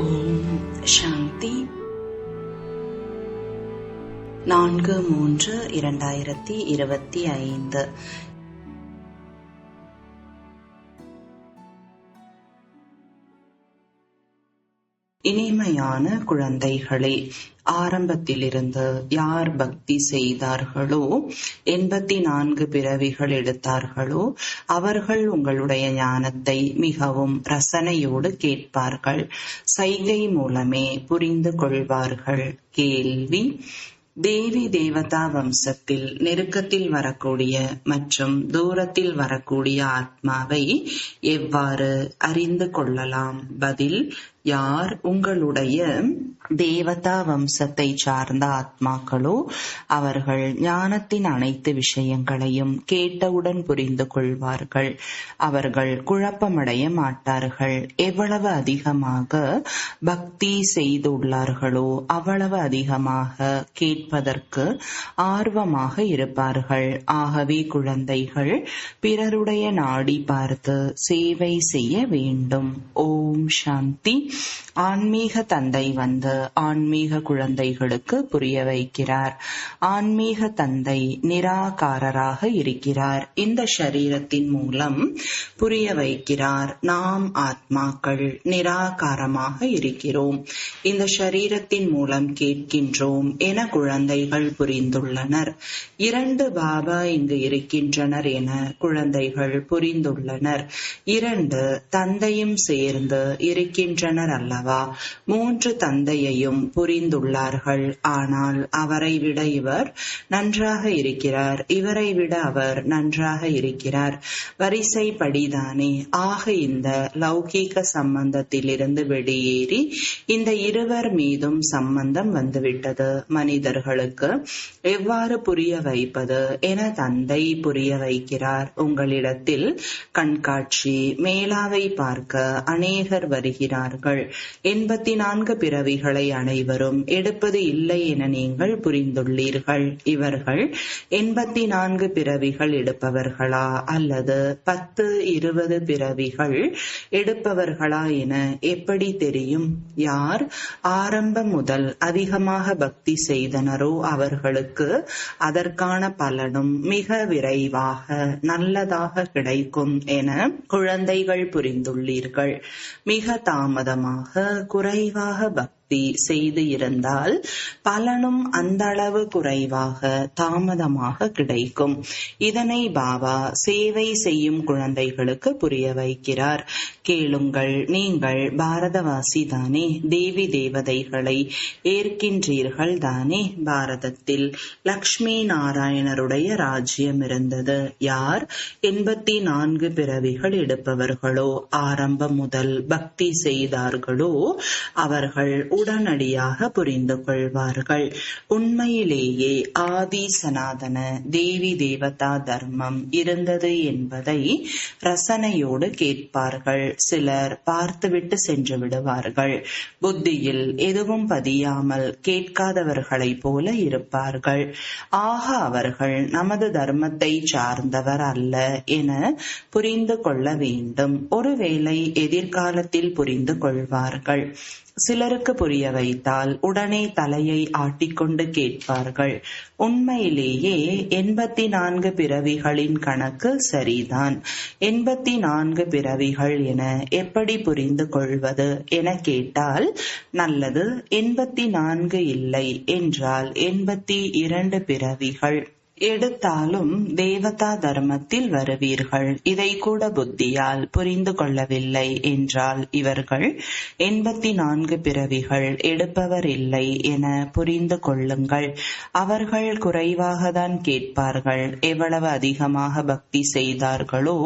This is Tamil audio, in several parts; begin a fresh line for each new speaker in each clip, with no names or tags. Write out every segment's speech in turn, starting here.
ஓம் சாந்தி. நான்கு மூன்று இரண்டாயிரத்தி இருபத்தி ஐந்து. இனிமையான குழந்தைகளே ஆரம்பத்திலிருந்து யார் பக்தி செய்தார்களோ எண்பத்தி நான்கு பிறவிகள் எடுத்தார்களோ அவர்கள் உங்களுடைய ஞானத்தை மிகவும் ரசனையோடு கேட்பார்கள். சைகை மூலமே புரிந்து கொள்வார்கள். கேள்வி. தேவி தேவதா வம்சத்தில் நெருக்கத்தில் வரக்கூடிய மற்றும் தூரத்தில் வரக்கூடிய ஆத்மாவை எவ்வாறு அறிந்து கொள்ளலாம்? பதில் யார் உங்களுடைய தேவதா வம்சத்தை சார்ந்த ஆத்மாக்களோ அவர்கள் ஞானத்தின் அனைத்து விஷயங்களையும் கேட்டவுடன் புரிந்து கொள்வார்கள். அவர்கள் குழப்பமடைய மாட்டார்கள். எவ்வளவு அதிகமாக பக்தி செய்துள்ளார்களோ அவ்வளவு அதிகமாக கேட்பதற்கு ஆர்வமாக இருப்பார்கள். ஆகவே குழந்தைகள் பிறருடைய நாடி பார்த்து சேவை செய்ய வேண்டும். ஓம் சாந்தி. ஆன்மீக தந்தை வந்து ஆன்மீக குழந்தைகளுக்கு புரிய வைக்கிறார். ஆன்மீக தந்தை நிராகாரராக இருக்கிறார். இந்த சரீரத்தின் மூலம் புரிய வைக்கிறார். நாம் ஆத்மாக்கள் நிராகாரமாக இருக்கிறோம். இந்த சரீரத்தின் மூலம் கேட்கின்றோம் என குழந்தைகள் புரிந்துள்ளனர். இரண்டு பாபா இங்கு இருக்கின்றனர் என குழந்தைகள் புரிந்துள்ளனர். இரண்டு தந்தையும் சேர்ந்து இருக்கின்றனர் அல்லவா? மூன்று தந்தையையும் புரிந்துள்ளார்கள். ஆனால் அவரை விட இவர் நன்றாக இருக்கிறார். இவரை விட அவர் நன்றாக இருக்கிறார். வரிசைப்படிதானே. ஆக இந்த லௌகீக சம்பந்தத்திலிருந்து வெளியேறி இந்த இருவர் மீதும் சம்பந்தம் வந்துவிட்டது. மனிதர்களுக்கு எவ்வாறு புரிய வைப்பது என தந்தை புரிய வைக்கிறார். உங்களிடத்தில் கண்காட்சி மேலாவை பார்க்க அநேகர் வருகிறார்கள். எண்பத்தி நான்கு பிறவிகளை அனைவரும் எடுப்பது இல்லை என நீங்கள் புரிந்துள்ளீர்கள். இவர்கள் எண்பத்தி நான்கு பிறவிகள் எடுப்பவர்களா அல்லது பத்து இருபது பிறவிகள் எடுப்பவர்களா என எப்படி தெரியும்? யார்? ஆரம்பம் முதல் அதிகமாக பக்தி செய்தனரோ அவர்களுக்கு அதற்கான பலனும் மிக விரைவாக நல்லதாக கிடைக்கும் என குழந்தைகள் புரிந்துள்ளீர்கள். மிக தாமதமாக குறைவாக பக்தி செய்து இருந்தால் பலனும் அந்த அளவு குறைவாக தாமதமாக கிடைக்கும். இதனை பாபா சேவை செய்யும் குழந்தைகளுக்கு புரிய வைக்கிறார். கேளுங்கள் நீங்கள் பாரதவாசி தானே தேவி தேவதைகளை ஏற்கின்றீர்கள் தானே பாரதத்தில். லக்ஷ்மி நாராயணருடைய ராஜ்யம் இருந்தது. யார்? எண்பத்தி நான்கு பிறவிகள் எடுப்பவர்களோ ஆரம்பம் முதல் பக்தி செய்தார்களோ அவர்கள் உடனடியாக புரிந்து கொள்வார்கள். உண்மையிலேயே ஆதி சனாதன தேவி தேவதா தர்மம் இருந்தது என்பதை ரசனையோடு கேட்பார்கள். சிலர் பார்த்துவிட்டு சென்று விடுவார்கள். புத்தியில் எதுவும் பதியாமல் கேட்காதவர்களைப் போல இருப்பார்கள். ஆக அவர்கள் நமது தர்மத்தை சார்ந்தவர் அல்ல என புரிந்து கொள்ள வேண்டும். ஒருவேளை எதிர்காலத்தில் புரிந்து கொள்வார்கள். சிலருக்கு புரிய வைத்தால் உடனே தலையை ஆட்டிக்கொண்டு கேட்பார்கள். உண்மையிலேயே எண்பத்தி நான்கு பிறவிகளின் கணக்கு சரிதான். எண்பத்தி நான்கு பிறவிகள் என எப்படி புரிந்து கொள்வது என கேட்டால் நல்லது எண்பத்தி நான்கு இல்லை என்றால் எண்பத்தி இரண்டு பிறவிகள். எடுத்தாலும் தேவதா தர்மத்தில் வருவீர்கள். இதை கூட புத்தியால் புரிந்து கொள்ளவில்லை என்றால் இவர்கள் எண்பத்தி நான்கு பிறவிகள் எடுப்பவர் இல்லை என புரிந்து கொள்ளுங்கள். அவர்கள் குறைவாக தான் கேட்பார்கள். எவ்வளவு அதிகமாக பக்தி செய்தார்களோ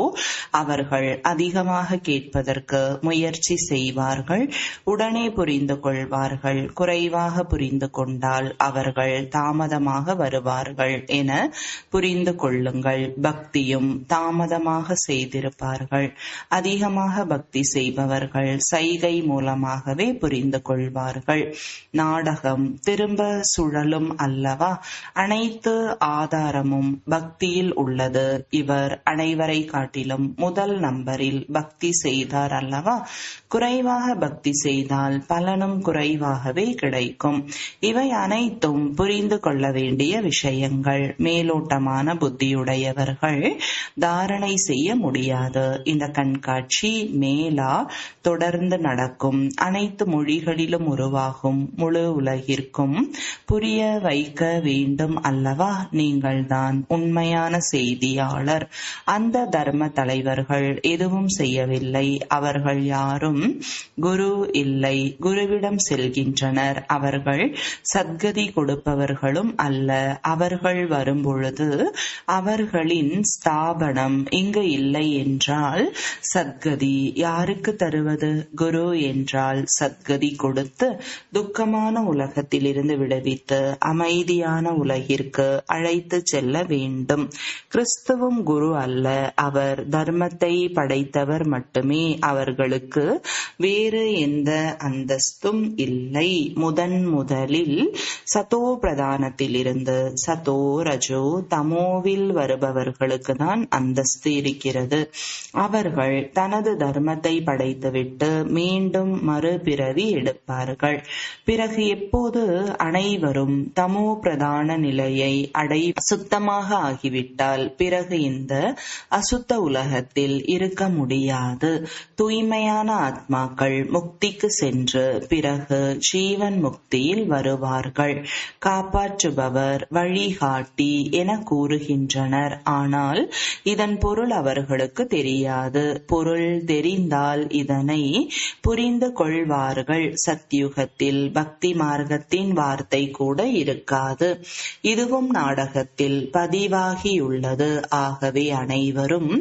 அவர்கள் அதிகமாக கேட்பதற்கு முயற்சி செய்வார்கள். உடனே புரிந்து கொள்வார்கள். குறைவாக புரிந்து கொண்டால் அவர்கள் தாமதமாக வருவார்கள் என புரிந்து கொள்ளுங்கள் பக்தியும் தாமதமாக செய்திருப்பார்கள். அதிகமாக பக்தி செய்பவர்கள் சைகை மூலமாகவே புரிந்து கொள்வார்கள் நாடகம் திரும்ப சுழலும் அல்லவா? அனைத்து ஆதாரமும் பக்தியில் உள்ளது. இவர் அனைவரை காட்டிலும் முதல் நம்பரில் பக்தி செய்தார் அல்லவா? குறைவாக பக்தி செய்தால் பலனும் குறைவாகவே கிடைக்கும். இவை அனைத்தும் புரிந்து கொள்ள வேண்டிய விஷயங்கள். மேலோட்டமான புத்தியுடையவர்கள் தாரணை செய்ய முடியாது. இந்த கண்காட்சி மேலா தொடர்ந்து நடக்கும். அனைத்து மொழிகளிலும் உருவாகும். முழு உலகிற்கும் புரிய வைக்க வேண்டும் அல்லவா? நீங்கள்தான் உண்மையான செய்தியாளர். அந்த தர்ம தலைவர்கள் எதுவும் செய்யவில்லை. அவர்கள் யாரும் குரு இல்லை. குருவிடம் செல்கின்றனர். அவர்கள் சத்கதி கொடுப்பவர்களும் அல்ல. அவர்கள் வரும்பொழுது அவர்களின் ஸ்தாபனம் இங்கு இல்லை என்றால் சத்கதி யாருக்கு தருவது? குரு என்றால் சத்கதி கொடுத்து துக்கமான உலகத்திலிருந்து விடுவித்து அமைதியான உலகிற்கு அழைத்து செல்ல வேண்டும். கிறிஸ்துவும் குரு அல்ல. அவர் தர்மத்தை படைத்தவர் மட்டுமே. அவர்களுக்கு வேறு எந்த அந்தஸ்தும் இல்லை. முதன் முதலில் சதோ பிரதானத்திலிருந்து சதோ ரஜ ரஜோ தமோவில் வருபவர்களுக்கு தான் அந்தஸ்து இருக்கிறது. அவர்கள் தனது தர்மத்தை படைத்துவிட்டு மீண்டும் மறுபிறவி எடுப்பார்கள். பிறகு எப்போது அனைவரும் தமோ பிரதான நிலையை அடை சுத்தமாக ஆகிவிட்டால் பிறகு இந்த அசுத்த உலகத்தில் இருக்க முடியாது. தூய்மையான ஆத்மாக்கள் முக்திக்கு சென்று பிறகு ஜீவன் முக்தியில் வருவார்கள். காப்பாற்றுபவர் வழிகாட்டி என கூறுகின்றனர். ஆனால் இதன் பொருள் அவர்களுக்கு தெரியாது. பொருள் தெரிந்தால் இதனை புரிந்து கொள்வார்கள். சத்தியுகத்தில் பக்தி மார்க்கத்தின் வார்த்தை கூட இருக்காது. இதுவும் நாடகத்தில் பதிவாகியுள்ளது. ஆகவே அனைவரும்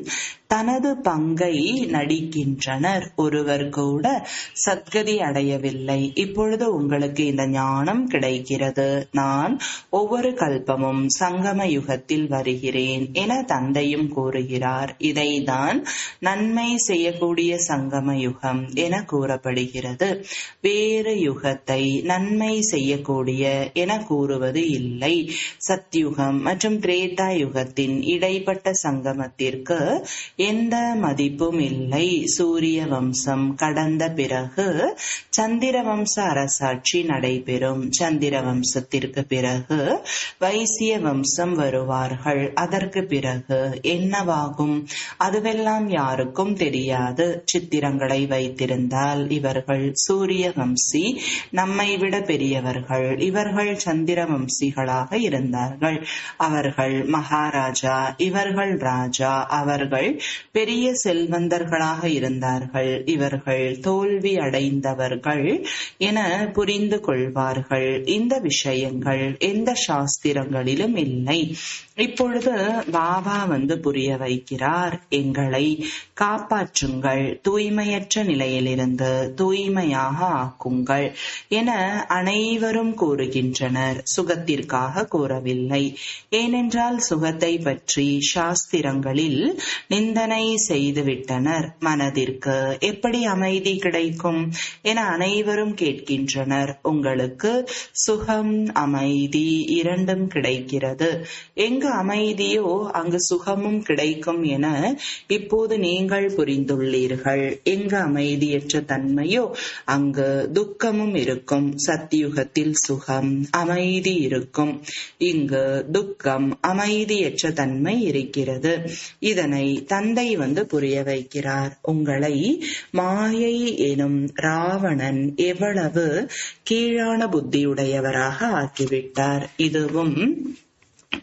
தனது பங்கை நடிக்கின்றனர். ஒருவர் கூட சத்கதி அடையவில்லை. இப்பொழுது உங்களுக்கு இந்த ஞானம் கிடைக்கிறது. நான் ஒவ்வொரு கல்பமும் சங்க சங்கம யுகத்தில் வருகிறேன் என தந்தையும் கூறுகிறார். இதைதான் நன்மை செய்யக்கூடிய சங்கம யுகம் என கூறப்படுகிறது. வேறு யுகத்தை நன்மை செய்யக்கூடிய என கூறுவது இல்லை. சத்யுகம் மற்றும் திரேதா யுகத்தின் இடைப்பட்ட சங்கமத்திற்கு எந்த மதிப்பும் இல்லை. சூரிய வம்சம் கடந்த பிறகு சந்திர வம்ச அரசாட்சி நடைபெறும். சந்திர வம்சத்திற்கு பிறகு வைசிய வம்ச வம்சம் வருவார்கள். அதற்கு பிறகு என்னவாகும்? அதுவெல்லாம் யாருக்கும் தெரியாது. சித்திரங்களை வைத்திருந்தால் இவர்கள் சூரிய வம்சி நம்மை விட பெரியவர்கள். இவர்கள் சந்திர வம்சிகளாக இருந்தார்கள். அவர்கள் மகாராஜா இவர்கள் ராஜா அவர்கள் பெரிய செல்வந்தர்களாக இருந்தார்கள். இவர்கள் தோல்வி அடைந்தவர்கள் என புரிந்து கொள்வார்கள். இந்த விஷயங்கள் எந்த சாஸ்திரங்களிலும் இல்லை. 2009 இப்பொழுது வாவா வந்து புரிய வைக்கிறார் எங்களை காப்பாற்றுங்கள் தூய்மையற்ற நிலையிலிருந்து தூய்மையாக ஆக்குங்கள் என அனைவரும் கூறுகின்றனர். சுகத்திற்காக கூறவில்லை. ஏனென்றால் சுகத்தை பற்றி சாஸ்திரங்களில் நிந்தனை செய்துவிட்டனர். மனதிற்கு எப்படி அமைதி கிடைக்கும் என அனைவரும் கேட்கின்றனர். உங்களுக்கு சுகம் அமைதி இரண்டும் கிடைக்கிறது. எங்கு அமைதியோ அங்கு சுகமும் கிடைக்கும் என இப்போது நீங்கள் புரிந்துள்ளீர்கள். எங்கு அமைதியற்ற தன்மையோ அங்கு துக்கமும் இருக்கும். சத்தியுகத்தில் சுகம் அமைதி இருக்கும். இங்கு துக்கம் அமைதியற்ற தன்மை இருக்கிறது. இதனை தந்தை வந்து புரிய வைக்கிறார். உங்களை மாயை எனும் ராவணன் எவ்வளவு கீழான புத்தியுடையவராக ஆக்கிவிட்டார். இதுவும்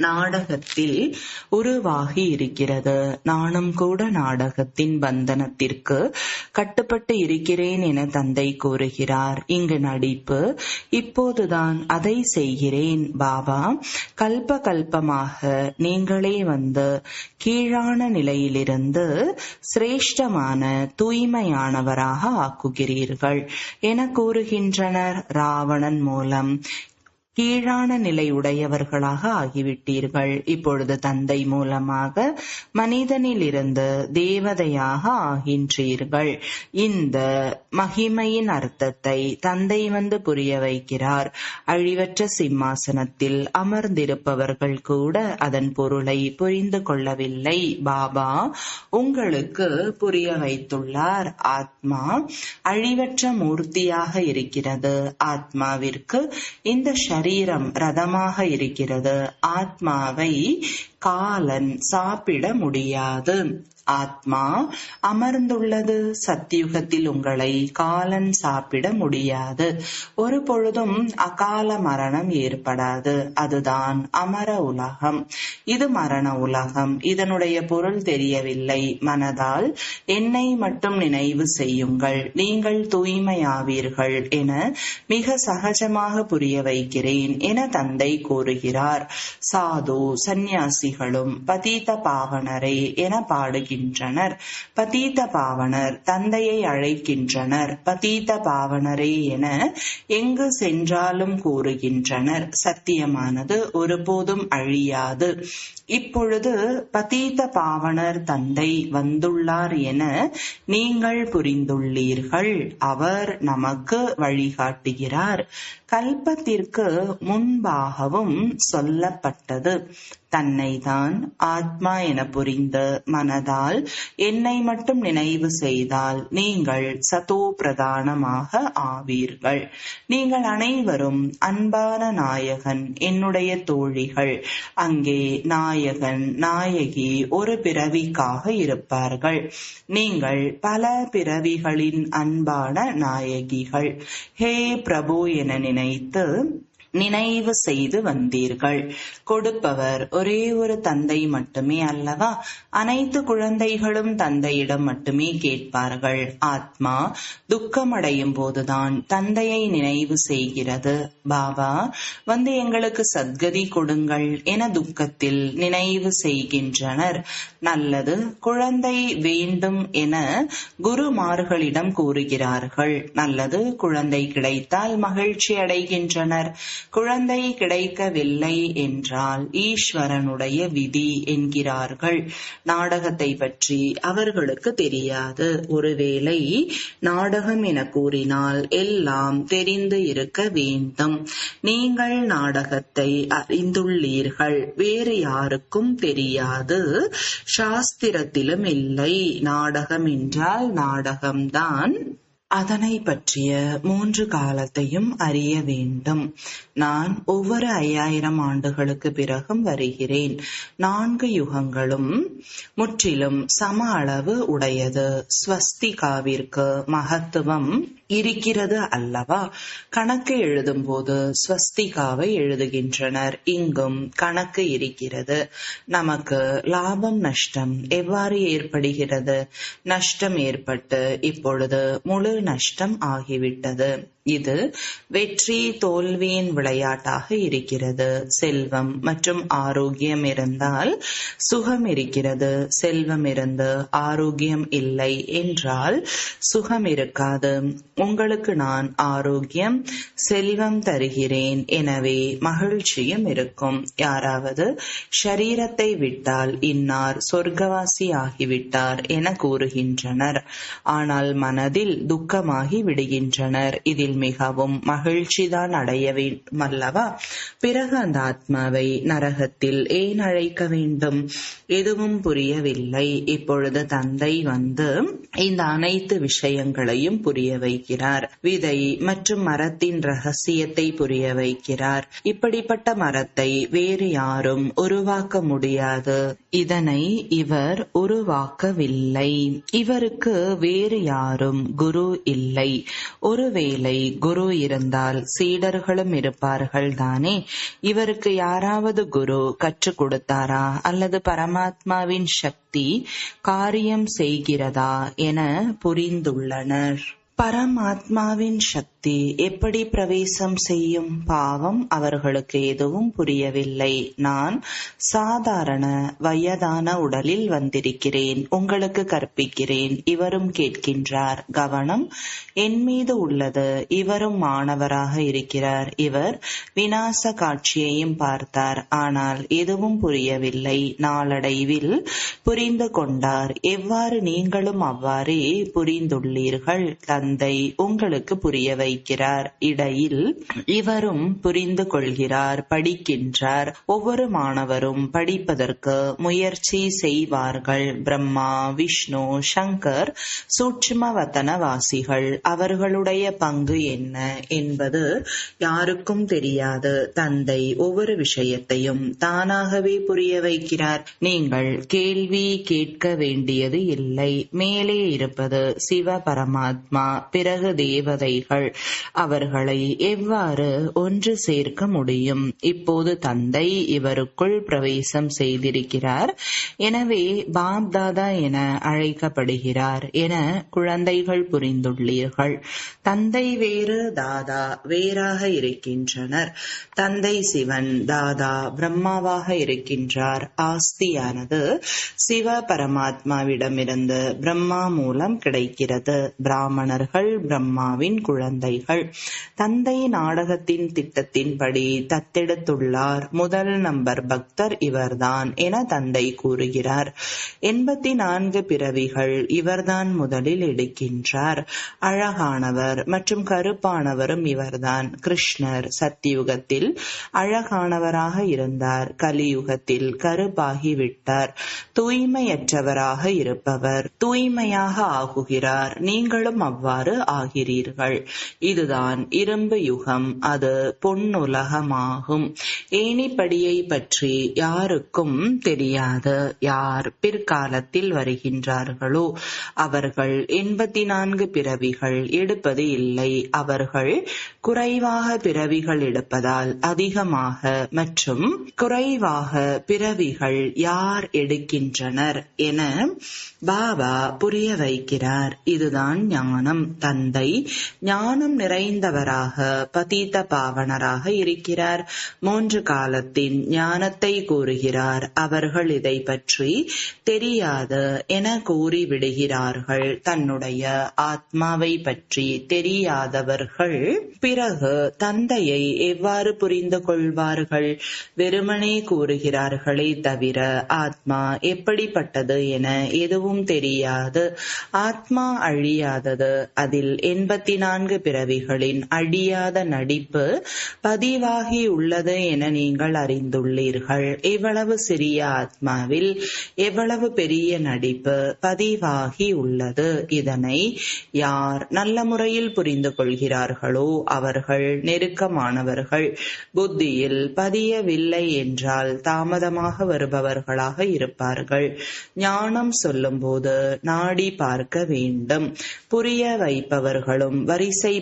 நாடகத்தில் உருவாகி இருக்கிறது. நானும் கூட நாடகத்தின் பந்தனத்திற்கு கட்டுப்பட்டு இருக்கிறேன் என தந்தை கூறுகிறார். இங்கு நடிப்பு இப்போதுதான் அதை செய்கிறேன் பாபா. கல்ப கல்பமாக நீங்களே வந்து கீழான நிலையிலிருந்து சிரேஷ்டமான தூய்மையானவராக ஆக்குகிறீர்கள் என கூறுகின்றனர் ராவணன் மூலம். கீழான நிலையுடையவர்களாக ஆகிவிட்டீர்கள். இப்பொழுது தந்தை மூலமாக மனிதனிலிருந்து தேவதையாக ஆகின்றீர்கள். இந்த மகிமையின் அர்த்தத்தை தந்தை வந்து புரிய வைக்கிறார். அழிவற்ற சிம்மாசனத்தில் அமர்ந்திருப்பவர்கள் கூட அதன் பொருளை புரிந்து கொள்ளவில்லை. பாபா உங்களுக்கு புரிய வைத்துள்ளார். ஆத்மா அழிவற்ற மூர்த்தியாக இருக்கிறது. ஆத்மாவிற்கு இந்த சரீரம் ரதமாக இருக்கிறது. ஆத்மாவை காலன் சாப்பிட முடியாது. ஆத்மா அமர்ந்துள்ளது. சத்தியுகத்தில் உங்களை காலன் சாப்பிட முடியாது. ஒரு பொழுதும் அகால மரணம் ஏற்படாது. அதுதான் அமர உலகம். இது மரண உலகம். இதனுடைய பொருள் தெரியவில்லை. மனதால் என்னை மட்டும் நினைவு செய்யுங்கள். நீங்கள் தூய்மையாவீர்கள் என மிக சகஜமாக புரிய வைக்கிறேன் என தந்தை கூறுகிறார். சாது சந்நியாசிகளும் பதீத பாவனரே என அழைக்கின்றனர். பதீத பாவனர் தந்தையை அழைக்கின்றனர். பதீத பாவனரே என எங்கு சென்றாலும் கூறுகின்றனர். சத்தியமானது ஒருபோதும் அழியாது. இப்பொழுது பதீத பாவனர் தந்தை வந்துள்ளார் என நீங்கள் புரிந்துள்ளீர்கள். அவர் நமக்கு வழிகாட்டுகிறார். கல்பத்திற்கு முன்பாகவும் சொல்லப்பட்டது. தன்னைதான் ஆத்மா என புரிந்து மனதால் என்னை மட்டும் நினைவு செய்தால் நீங்கள் சதோ பிரதானமாக ஆவீர்கள். நீங்கள் அனைவரும் அன்பான நாயகன் என்னுடைய தோழிகள். அங்கே நாயகன் நாயகி ஒரு பிறவிக்காக இருப்பார்கள். நீங்கள் பல பிறவிகளின் அன்பான நாயகிகள். ஹே பிரபு என நினைத்து நினைவு செய்து வந்தீர்கள். கொடுப்பவர் ஒரே ஒரு தந்தை மட்டுமே அல்லவா? அனைத்து குழந்தைகளும் தந்தையிடம் மட்டுமே கேட்பார்கள். ஆத்மா துக்கமடையும் போதுதான் தந்தையை நினைவு செய்கிறது. பாபா வந்து எங்களுக்கு சத்கதி கொடுங்கள் என துக்கத்தில் நினைவு செய்கின்றனர். நல்லது குழந்தை வேண்டும் என குருமார்களிடம் கூறுகிறார்கள். நல்லது குழந்தை கிடைத்தால் மகிழ்ச்சி அடைகின்றனர். குழந்தை கிடைக்கவில்லை என்றால் ஈஸ்வரனுடைய விதி என்கிறார்கள். நாடகத்தை பற்றி அவர்களுக்கு தெரியாது. ஒருவேளை நாடகம் என கூறினால் எல்லாம் தெரிந்து இருக்க வேண்டும். நீங்கள் நாடகத்தை அறிந்துள்ளீர்கள். வேறு யாருக்கும் தெரியாது. சாஸ்திரத்திலும் இல்லை. நாடகம் என்றால் நாடகம்தான். அதனை பற்றிய மூன்று காலத்தையும் அறிய வேண்டும். நான் ஒவ்வொரு ஐயாயிரம் ஆண்டுகளுக்கு பிறகும் வருகிறேன். நான்கு யுகங்களும் முற்றிலும் சம அளவு உடையது. ஸ்வஸ்திகாவிற்கு மகத்துவம் இருக்கிறது அல்லவா? கணக்கு எழுதும்போது ஸ்வஸ்திகாவை எழுதுகின்றனர். இங்கும் கணக்கு இருக்கிறது. நமக்கு லாபம் நஷ்டம் எவ்வாறு ஏற்படுகிறது? நஷ்டம் ஏற்பட்டு இப்பொழுது முழு நஷ்டம் ஆகிவிட்டது. இது வெற்றி தோல்வியின் விளையாட்டாக இருக்கிறது. செல்வம் மற்றும் ஆரோக்கியம் இருந்தால் சுகம் இருக்கிறது. செல்வம் இருந்து ஆரோக்கியம் இல்லை என்றால் சுகம் இருக்காது. உங்களுக்கு நான் ஆரோக்கியம் செல்வம் தருகிறேன். எனவே மகிழ்ச்சியும் இருக்கும். யாராவது ஷரீரத்தை விட்டால் இன்னார் சொர்க்கவாசி ஆகிவிட்டார் என கூறுகின்றனர். ஆனால் மனதில் துக்கமாகி விடுகின்றனர். இதில் மிகவும் மகிழ்ச்சிதான் அடைய வேண்டும் அல்லவா? பிறகு அந்த ஆத்மாவை நரகத்தில் ஏன் அழைக்க வேண்டும்? எதுவும் புரியவில்லை. இப்பொழுது தந்தை வந்து இந்த அனைத்து விஷயங்களையும் புரிய வைக்கிறார். விதை மற்றும் மரத்தின் ரகசியத்தை புரிய வைக்கிறார். இப்படிப்பட்ட மரத்தை வேறு யாரும் உருவாக்க முடியாது. இதனை இவர் உருவாக்கவில்லை. இவருக்கு வேறு யாரும் குரு இல்லை. ஒருவேளை குரு இருந்தால் சீடர்களும் இருப்பார்கள் தானே இவருக்கு யாராவது குரு கற்றுக் கொடுத்தாரா? அல்லது பரமாத்மாவின் சக்தி காரியம் செய்கிறதா என புரிந்துள்ளனர். பரமாத்மாவின் சக்தி பக்தி எப்படி பிரவேசம் செய்யும் பாவம் அவர்களுக்கு எதுவும் புரியவில்லை. நான் சாதாரண வயதான உடலில் வந்திருக்கிறேன். உங்களுக்கு கற்பிக்கிறேன். இவரும் கேட்கின்றார். கவனம் என் மீது உள்ளது. இவரும் மாணவராக இருக்கிறார். இவர் விநாச காட்சியையும் பார்த்தார். ஆனால் எதுவும் புரியவில்லை. நாளடைவில் புரிந்து கொண்டார். எவ்வாறு நீங்களும் அவ்வாறே புரிந்துள்ளீர்கள்? தந்தை உங்களுக்கு புரியவை வைக்கிறார். இடையில் இவரும் புரிந்து கொள்கிறார் படிக்கின்றார். ஒவ்வொரு மாணவரும் படிப்பதற்கு முயற்சி செய்வார்கள். பிரம்மா விஷ்ணு சங்கர் சூட்சுமவத்தனவாசிகள் அவர்களுடைய பங்கு என்ன என்பது யாருக்கும் தெரியாது. தந்தை ஒவ்வொரு விஷயத்தையும் தானாகவே புரிய வைக்கிறார். நீங்கள் கேள்வி கேட்க வேண்டியது இல்லை. மேலே இருப்பது சிவ பரமாத்மா பிறகு தேவதைகள். அவர்களை எவ்வாறு ஒன்று சேர்க்க முடியும்? இப்போது தந்தை இவருக்குள் பிரவேசம் செய்திருக்கிறார். எனவே பாப்தாதா என அழைக்கப்படுகிறார் என குழந்தைகள் புரிந்துள்ளீர்கள். தந்தை வேறு தாதா வேறாக இருக்கின்றனர். தந்தை சிவன் தாதா பிரம்மாவாக இருக்கின்றார். ஆஸ்தியானது சிவ பரமாத்மாவிடமிருந்து பிரம்மா மூலம் கிடைக்கிறது. பிராமணர்கள் பிரம்மாவின் குழந்தை கதைகள் தந்தை நாடகத்தின் திட்டத்தின்படி தத்தெடுத்துள்ளார். முதல் நம்பர் பக்தர் இவர்தான் என தந்தை கூறுகிறார். எண்பத்தி நான்கு பிறவிகள் இவர்தான் முதலில் எடுக்கின்றார். அழகானவர் மற்றும் கருப்பானவரும் இவர்தான். கிருஷ்ணர் சத்தியுகத்தில் அழகானவராக இருந்தார். கலியுகத்தில் கருப்பாகிவிட்டார். தூய்மையற்றவராக இருப்பவர் தூய்மையாக ஆகுகிறார். நீங்களும் அவ்வாறு ஆகிறீர்கள். இதுதான் இரும்பு யுகம். அது பொன்னுலகமாகும். ஏணிப்படியை பற்றி யாருக்கும் தெரியாது. யார் பிற்காலத்தில் வருகின்றார்களோ அவர்கள் எண்பத்தி நான்கு பிறவிகள் எடுப்பது இல்லை. அவர்கள் குறைவாக பிறவிகள் எடுப்பதால் அதிகமாக மற்றும் குறைவாக பிறவிகள் யார் எடுக்கின்றனர் என பாபா புரிய வைக்கிறார். இதுதான் ஞானம். தந்தை ஞானம் நிறைந்தவராக பதீத பாவனராக இருக்கிறார். மூன்று காலத்தின் ஞானத்தை கூறுகிறார். அவர்கள் இதை பற்றி தெரியாது என கூறி விடுகிறார்கள் தன்னுடைய ஆத்மாவை பற்றி தெரியாதவர்கள் பிறகு தந்தையை எவ்வாறு புரிந்து கொள்வார்கள்? வெறுமனே கூறுகிறார்களே தவிர ஆத்மா எப்படிப்பட்டது என எதுவும் தெரியாது. ஆத்மா அழியாதது. அதில் எண்பத்தி நான்கு பிற பிறவிகளின் அடியாத நடிப்பு பதிவாகி உள்ளது என நீங்கள் அறிந்துள்ளீர்கள். இவ்வளவு சிறிய ஆத்மாவில் எவ்வளவு பெரிய நடிப்பு பதிவாகி உள்ளது? இதனை யார் நல்ல முறையில் புரிந்து கொள்கிறார்களோ அவர்கள் நெருக்கமானவர்கள். புத்தியில் பதியவில்லை என்றால் தாமதமாக வருபவர்களாக இருப்பார்கள். ஞானம் சொல்லும்போது நாடி பார்க்க வேண்டும். புரிய வைப்பவர்களும்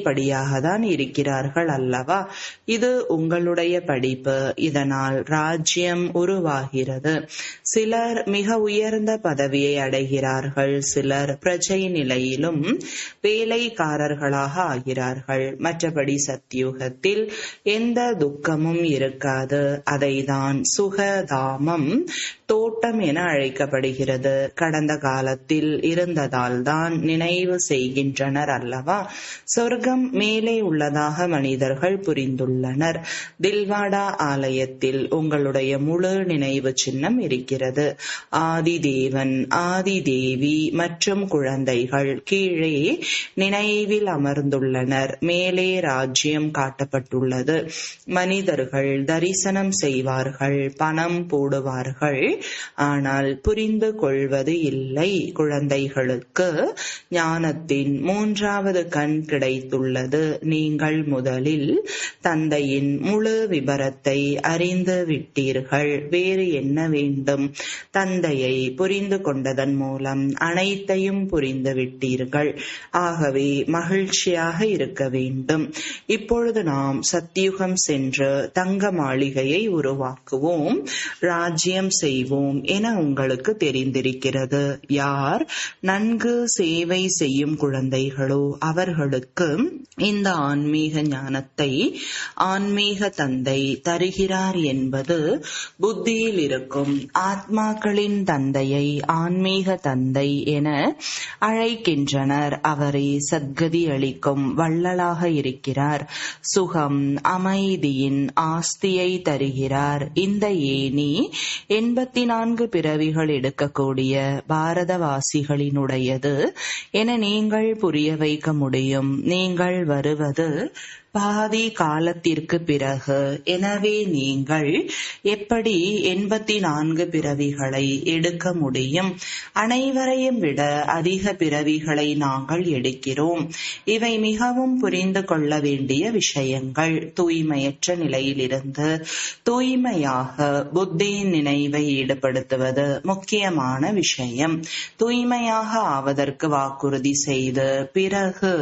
வரிசைப்படியாக தான் இருக்கிறார்கள் அல்லவா? இது உங்களுடைய படிப்பு. இதனால் ராஜ்யம் உருவாகிறது. சிலர் மிக உயர்ந்த பதவியை அடைகிறார்கள். சிலர் பிரஜை நிலையிலும் வேலைக்காரர்களாக ஆகிறார்கள். மற்றபடி சத்தியுகத்தில் எந்த துக்கமும் இருக்காது. அதைதான் சுகதாமம் தோட்டம் என அழைக்கப்படுகிறது. கடந்த காலத்தில் இருந்ததால் தான் நினைவு செய்கின்றனர் அல்லவா? சொர்க்க சொர்க்கம் மேலே உள்ளதாக மனிதர்கள் புரிந்துள்ளனர். தில்வாடா ஆலயத்தில் உங்களுடைய முழு நினைவு சின்னம் இருக்கிறது. ஆதி தேவன் ஆதி தேவி மற்றும் குழந்தைகள் கீழே நினைவில் அமர்ந்துள்ளனர். மேலே ராஜ்யம் காட்டப்பட்டுள்ளது. மனிதர்கள் தரிசனம் செய்வார்கள் பணம் போடுவார்கள். ஆனால் புரிந்து கொள்வது இல்லை குழந்தைகளுக்கு. ஞானத்தின் மூன்றாவது கண் கிடைத்து கிடைத்துள்ளது நீங்கள் முதலில் தந்தையின் முழு விபரத்தை அறிந்து விட்டீர்கள். வேறு என்ன வேண்டும்? தந்தையை புரிந்து கொண்டதன் மூலம் அனைத்தையும் புரிந்து விட்டீர்கள். ஆகவே மகிழ்ச்சியாக இருக்க வேண்டும். இப்பொழுது நாம் சத்தியுகம் சென்று தங்க மாளிகையை உருவாக்குவோம். ராஜ்யம் செய்வோம் செய்வோம் என உங்களுக்கு தெரிந்திருக்கிறது. யார் நன்கு சேவை செய்யும் குழந்தைகளோ அவர்களுக்கு இந்த ஆன்மீக ஞானத்தை ஆன்மீக தந்தை தருகிறார் என்பது புத்தியில் இருக்கும் ஆத்மாக்களின் தந்தையை ஆன்மீக தந்தை என அழைக்கின்றனர். அவரே சத்கதி அளிக்கும் வள்ளலாக இருக்கிறார். சுகம் அமைதியின் ஆஸ்தியை தருகிறார். இந்த ஏணி எண்பத்தி நான்கு பிறவிகள் எடுக்கக்கூடிய பாரதவாசிகளினுடையது என நீங்கள் புரிய வைக்க முடியும். நீங்கள் வருவது பாதி காலத்திற்கு பிறகு. எனவே நீங்கள் எப்படி எண்பத்தி நான்கு பிறவிகளை எடுக்க முடியும்? அனைவரையும் விட அதிக பிறவிகளை நாங்கள் எடுக்கிறோம். இவை மிகவும் புரிந்து கொள்ள வேண்டிய விஷயங்கள். தூய்மையற்ற நிலையிலிருந்து தூய்மையாக புத்தியின் நினைவை ஈடுபடுத்துவது முக்கியமான விஷயம். தூய்மையாக ஆவதற்கு வாக்குறுதி செய்து பிறகு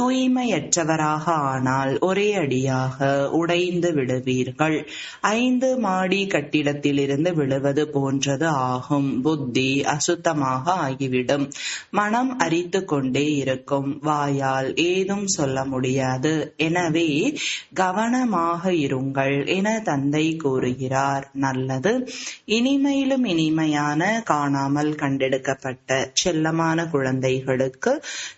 தூய்மையற்றவராக ஆன ஆனால் ஒரே அடியாக உடைந்து விடுவீர்கள். ஐந்து மாடி கட்டிடத்திலிருந்து விழுவது போன்றது ஆகும். புத்தி அசுத்தமாக ஆகிவிடும். மனம் அரித்து கொண்டே இருக்கும். வாயால் ஏதும் சொல்ல முடியாது. எனவே கவனமாக இருங்கள் என தந்தை கூறுகிறார். நல்லது. இனிமையிலும் இனிமையான காணாமல் கண்டெடுக்கப்பட்ட செல்லமான குழந்தைகளுக்கு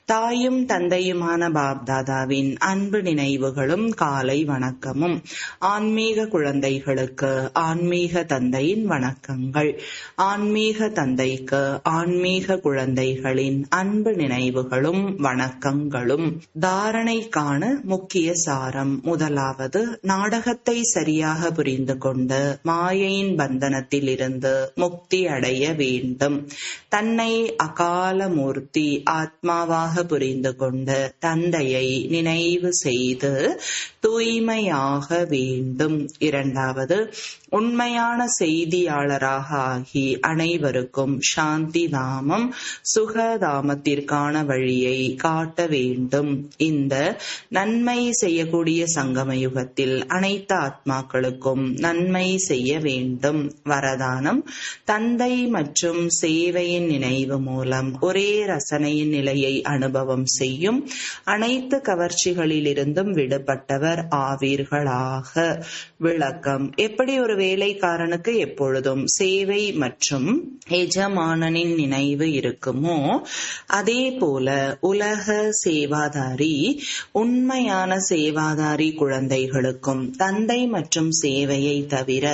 தாயும் தந்தையுமான பாப்தாதாவின் அன்பு நினைவுகளும் காலை வணக்கமும். ஆன்மீக குழந்தைகளுக்கு ஆன்மீக தந்தையின் வணக்கங்கள். ஆன்மீக தந்தைக்கு ஆன்மீக குழந்தைகளின் அன்பு நினைவுகளும் வணக்கங்களும். தாரணைக்கான முக்கிய சாரம் முதலாவது நாடகத்தை சரியாக புரிந்து கொண்டு மாயையின் பந்தனத்தில் இருந்து முக்தி அடைய வேண்டும். தன்னை அகால மூர்த்தி ஆத்மாவாக புரிந்து கொண்டு தந்தையை நினைவு செய்து தூய்மையாக வேண்டும். இரண்டாவது உண்மையான செய்தியாளராக ஆகி அனைவருக்கும் சாந்தி தாமம் சுகதாமத்திற்கான வழியை காட்ட வேண்டும். இந்த நன்மை செய்யக்கூடிய சங்கம யுகத்தில் அனைத்து ஆத்மாக்களுக்கும் நன்மை செய்ய வேண்டும். வரதானம் தந்தை மற்றும் சேவையின் நினைவு மூலம் ஒரே ரசனையின் நிலையை அனுபவம் செய்யும் அனைத்து இருந்தும் விடுபட்டவர் ஆவீர்களாக. விளக்கம். எப்படி ஒரு வேலைக்காரனுக்கு எப்பொழுதும் சேவை மற்றும் எஜமானனின் நினைவு இருக்குமோ அதே போல உலக சேவாதாரி உண்மையான சேவாதாரி குழந்தைகளுக்கும் தந்தை மற்றும் சேவையை தவிர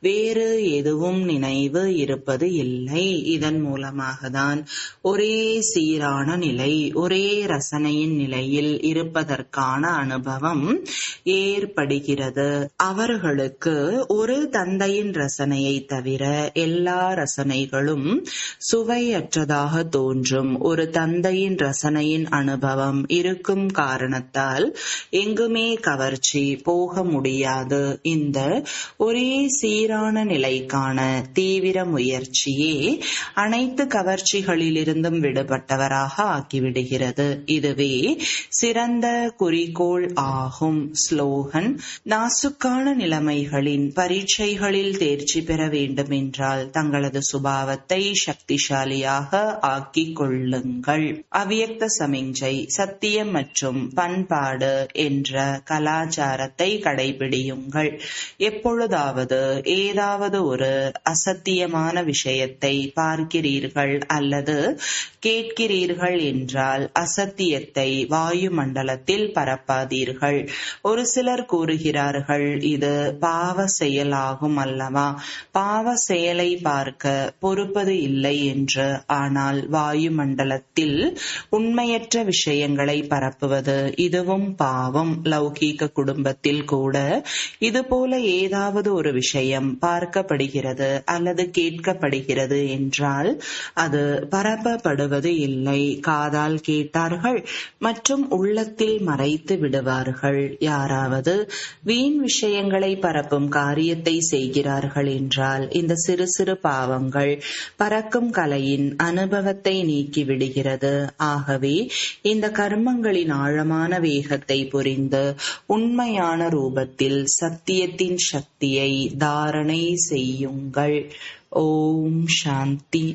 வேறு எதுவும் நினைவு இருப்பது இல்லை. இதன் மூலமாக தான் ஒரே சீரான நிலை ஒரே ரசனையின் நிலையில் இருப்பதற்கான அனுபவம் ஏற்படுகிறது. அவர்களுக்கு ஒரு தந்தையின் ரசனையை தவிர எல்லா ரசனைகளும் சுவையற்றதாக தோன்றும். ஒரு தந்தையின் ரசனையின் அனுபவம் இருக்கும் காரணத்தால் எங்குமே கவர்ச்சி போக முடியாது. இந்த ஒரே சீரான நிலைக்கான தீவிர முயற்சியே அனைத்து கவர்ச்சிகளிலிருந்தும் விடுபட்டவராக ஆக்கிவிடுகிறது. இதுவே சிறந்த குறிக்கோள் குறிக்கோள் ஆகும் ஸ்லோகன். நாசுக்கான நிலைமைகளின் பரீட்சைகளில் தேர்ச்சி பெற வேண்டும் என்றால் தங்களது சுபாவத்தை சக்திசாலியாக ஆக்கிக் கொள்ளுங்கள். அவ்வியக்த சமிஞ்சை சத்தியம் மற்றும் பண்பாடு என்ற கலாச்சாரத்தை கடைபிடியுங்கள். எப்பொழுதாவது ஏதாவது ஒரு அசத்தியமான விஷயத்தை பார்க்கிறீர்கள் அல்லது கேட்கிறீர்கள் என்றால் அசத்தியத்தை வாயுமண்டலத்தில் பரப்பாதீர்கள் ஒரு சிலர் கூறுகிறார்கள் இது பாவ செயலாகும் அல்லவா? பாவ செயலை பார்க்க பொறுப்பது இல்லை என்று. ஆனால் வாயுமண்டலத்தில் உண்மையற்ற விஷயங்களை பரப்புவது இதுவும் பாவம். லௌகீக குடும்பத்தில் கூட இதுபோல ஏதாவது ஒரு விஷயம் பார்க்கப்படுகிறது அல்லது கேட்கப்படுகிறது என்றால் அது பரப்பப்படுவது இல்லை. காதால் கேட்டார்கள் மற்றும் உள்ளத்தில் மறைத்து விடுவார்கள். யாராவது வீண் விஷயங்களை பரப்பும் காரியத்தை செய்கிறார்கள் என்றால் இந்த சிறு சிறு பாவங்கள் பறக்கும் கலையின் அனுபவத்தை நீக்கிவிடுகிறது. ஆகவே இந்த கர்மங்களின் ஆழமான வேகத்தை புரிந்து உண்மையான ரூபத்தில் சத்தியத்தின் சக்தியை தாரணை செய்யுங்கள். ஓம் சாந்தி.